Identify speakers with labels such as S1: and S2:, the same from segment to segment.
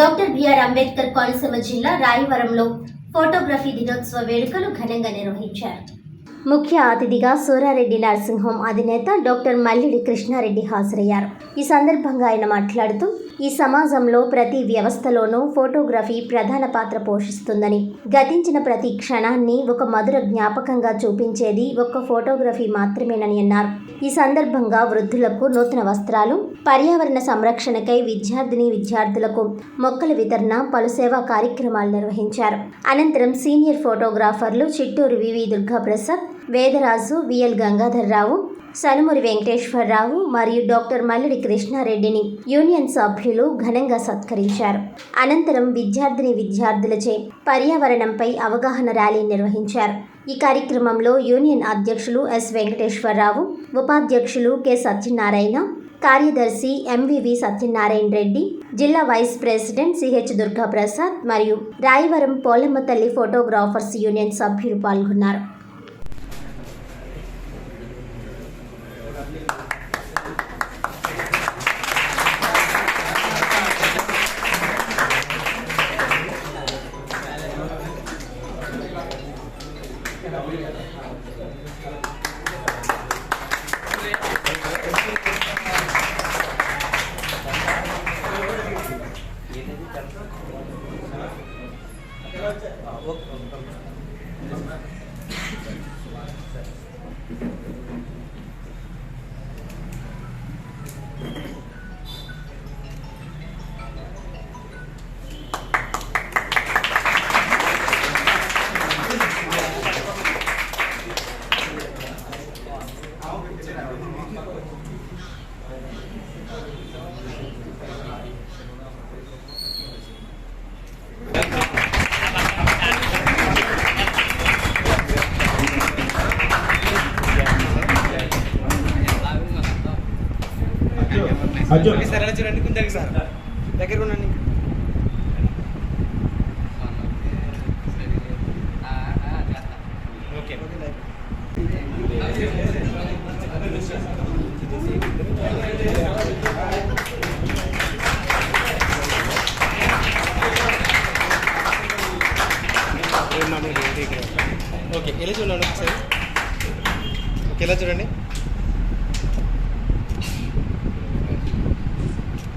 S1: Doctor BR Ambedkar Konaseema జిల్లా రాయవరంలో photography దినోత్సవ వేడుకలు ఘనంగా నిర్వహించారు. ముఖ్య అతిథిగా సూరారెడ్డి నర్సింగ్ హోమ్ అధినేత డాక్టర్ మల్లిడి కృష్ణారెడ్డి హాజరయ్యారు. ఈ సందర్భంగా ఆయన మాట్లాడుతూ ఈ సమాజంలో ప్రతి వ్యవస్థలోనూ ఫోటోగ్రఫీ ప్రధాన పాత్ర పోషిస్తుందని గతించిన ప్రతి క్షణాన్ని ఒక మధుర జ్ఞాపకంగా చూపించేది ఒక్క ఫోటోగ్రఫీ మాత్రమేనని అన్నారు. ఈ సందర్భంగా వృద్ధులకు నూతన వస్త్రాలు పర్యావరణ సంరక్షణకై విద్యార్థిని విద్యార్థులకు మొక్కల వితరణ పలు సేవా కార్యక్రమాలు నిర్వహించారు. అనంతరం senior ఫోటోగ్రాఫర్లు Chitturu V V Durga Prasad Vedaraju V L Gangadharrao Sanumuri Venkateswararao మరియు డాక్టర్ మల్లడి కృష్ణారెడ్డిని యూనియన్ సభ్యులు ఘనంగా సత్కరించారు. అనంతరం విద్యార్థిని విద్యార్థులచే పర్యావరణంపై అవగాహన ర్యాలీ నిర్వహించారు. ఈ కార్యక్రమంలో యూనియన్ అధ్యక్షులు ఎస్ వెంకటేశ్వరరావు ఉపాధ్యక్షులు కె సత్యనారాయణ కార్యదర్శి ఎంవివి సత్యనారాయణ రెడ్డి జిల్లా వైస్ ప్రెసిడెంట్ సిహెచ్ దుర్గాప్రసాద్ మరియు రాయవరం పోలమ్మ తల్లి ఫోటోగ్రాఫర్స్ యూనియన్ సభ్యులు పాల్గొన్నారు.
S2: ఓకే. అజ్జు చూడండి సార్. దగ్గర ఉండండి. ఓకే. ఓకే ఎలా చూడండి ఒకసారి? ఓకే ఎలా చూడండి?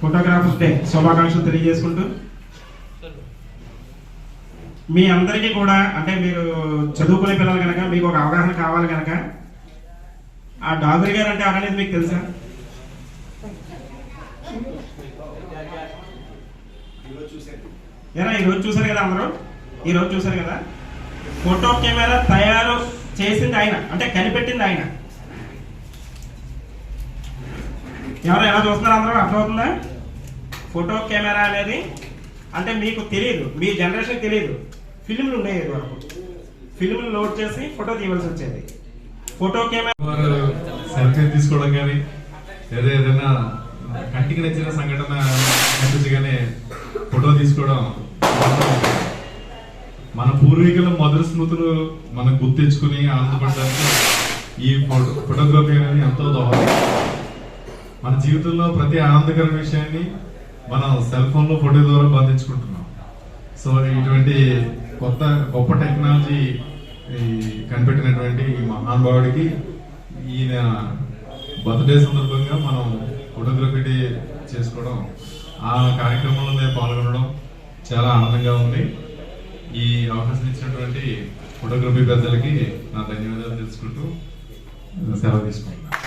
S3: ఫోటోగ్రాఫర్స్ డే శుభాకాంక్షలు తెలియజేసుకుంటూ. మీ అందరికీ కూడా అంటే మీరు చదువుకునే పిల్లలు కనుక మీకు ఒక అవగాహన కావాలి కనుక ఆ డాగురి గారు అంటే ఎవరనేది మీకు తెలుసా? ఏనా ఈరోజు చూసారు కదా అందరూ? ఈరోజు చూసారు కదా? ఫోటో కెమెరా తయారు చేసింది ఆయన అంటే కనిపెట్టింది ఆయన. ఎవరు ఎలా చూస్తున్నారు అందరూ? అర్థమవుతుందా? ఫోటో కెమెరా అనేది అంటే మీకు తెలియదు మీ జనరేషన్ తెలియదు ఫిల్మ్లు ఉన్నాయి వరకు. ఫిల్మ్లు లోడ్ చేసి ఫోటో తీయవలసి వచ్చేది. ఫోటో కెమెరా
S4: వారు సెల్ఫీ తీసుకోవడం కానీ లేదా ఏదైనా కంటికి నచ్చిన సంఘటన కనిపించగానే ఫోటో తీసుకోవడం మన పూర్వీకుల మధుర స్మృతులు మనం గుర్తించుకుని ఆనందపడడానికి ఈ ఫోటో ఫోటోగ్రఫీ అనేది ఎంతో దోహదం. మన జీవితంలో ప్రతి ఆనందకర విషయాన్ని మనం సెల్ ఫోన్లో ఫోటో ద్వారా బంధించుకుంటున్నాం. సో ఇటువంటి కొత్త గొప్ప టెక్నాలజీ ఈ కనిపెట్టినటువంటి ఈ మహానుభావుడికి ఈయన బర్త్డే సందర్భంగా మనం ఫోటోగ్రఫీ డే చేసుకోవడం ఆ కార్యక్రమంలో నేను పాల్గొనడం చాలా ఆనందంగా ఉంది. ఈ అవకాశం ఇచ్చినటువంటి ఫోటోగ్రఫీ పెద్దలకి నా ధన్యవాదాలు తెలుసుకుంటూ సెలవు తీసుకుంటున్నాను.